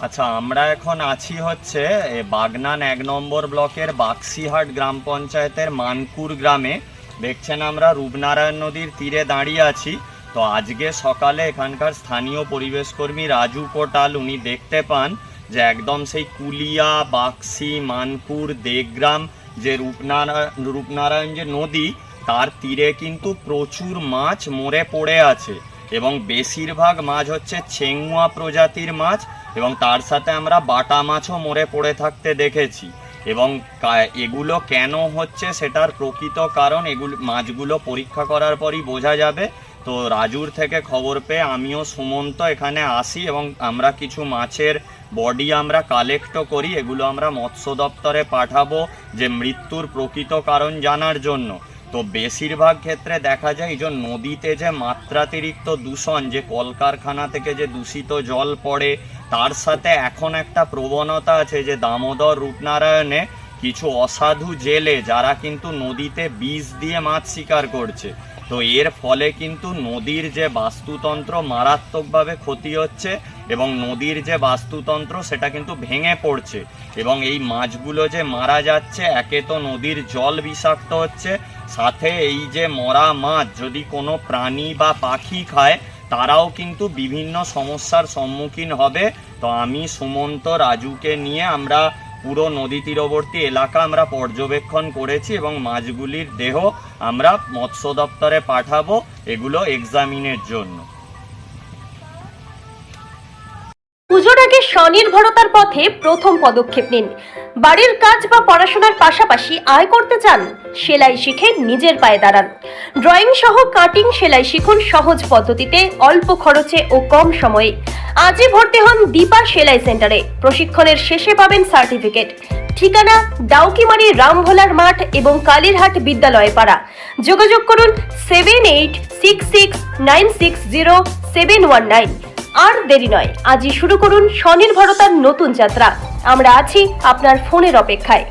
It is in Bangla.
আচ্ছা আমরা এখন আছি হচ্ছে বাগনান এক নম্বর ব্লকের বাক্সিহাট গ্রাম পঞ্চায়েতের মানকুর গ্রামে। দেখছেন আমরা রূপনারায়ণ নদীর তীরে দাঁড়িয়ে আছি। তো আজকে সকালে এখানকার স্থানীয় পরিবেশ কর্মী রাজু কোটাল উনি দেখতে পান যে একদম সেই কুলিয়া, বাক্সি মানপুর দেগ্রাম যে রূপনারায়ণ রূপনারায়ণ যে নদী, তার তীরে কিন্তু প্রচুর মাছ মরে পড়ে আছে। এবং বেশিরভাগ মাছ হচ্ছে চেঙ্গুয়া প্রজাতির মাছ। এবং তার সাথে আমরা বাটা মাছও মরে পড়ে থাকতে দেখেছি। এবং এগুলো কেন হচ্ছে সেটার প্রকৃত কারণ, এগুলো, মাছগুলো পরীক্ষা করার পরই বোঝা যাবে। তো রাজুর থেকে খবর পেয়ে আমিও সুমন্ত এখানে আসি এবং আমরা কিছু মাছের বডি আমরা কালেক্টও করি, এগুলো আমরা মৎস্য দপ্তরে পাঠাবো যে মৃত্যুর প্রকৃত কারণ জানার জন্য। তো বেশিরভাগ ক্ষেত্রে দেখা যায় যে নদীতে যে মাত্রাতিরিক্ত দূষণ, যে কলকারখানা থেকে যে দূষিত জল পড়ে তার সাথে এখন একটা প্রবণতা আছে যে দামোদর রূপনারায়ণে কিছু অসাধু জেলে যারা কিন্তু নদীতে বিষ দিয়ে মাছ শিকার করছে। তো এর ফলে কিন্তু নদীর যে বাস্তুতন্ত্র মারাত্মকভাবে ক্ষতি হচ্ছে এবং নদীর যে বাস্তুতন্ত্র সেটা কিন্তু ভেঙে পড়ছে এবং এই মাছগুলো যে মারা যাচ্ছে, একে তো নদীর জল বিষাক্ত হচ্ছে, সাথে এই যে মরা মাছ যদি কোনো প্রাণী বা পাখি খায় তারাও কিন্তু বিভিন্ন সমস্যার সম্মুখীন হবে। তো আমি সুমন্ত, রাজুকে নিয়ে আমরা পুরো নদী তীরবর্তী এলাকা আমরা পর্যবেক্ষণ করেছি এবং মাছগুলির দেহ আমরা মৎস্য দপ্তরে পাঠাবো এগুলো এক্সামিনের জন্য। আগে স্বনির্ভরতার পথে প্রথম পদক্ষেপ নিন। বাড়ির কাজ বা পড়াশোনার পাশাপাশি আয় করতে চান, সেলাই শিখে নিজের পায়ে দাঁড়ান। ড্রয়িং সহ কাটিং সেলাই শিখুন সহজ পদ্ধতিতে, অল্প খরচে ও কম সময়ে। আজই ভর্তি হন দীপা সেলাই সেন্টারে। প্রশিক্ষণের শেষে পাবেন সার্টিফিকেট। ঠিকানা ডাউকিমারি রামভোলার মাঠ এবং কালীরহাট বিদ্যালয় পাড়া। যোগাযোগ করুন seven eight six six nine six zero seven one nine আর দেরি নয়, আজই শুরু করুন স্বনির্ভরতার নতুন যাত্রা। আমরা আছি আপনার ফোনের অপেক্ষায়।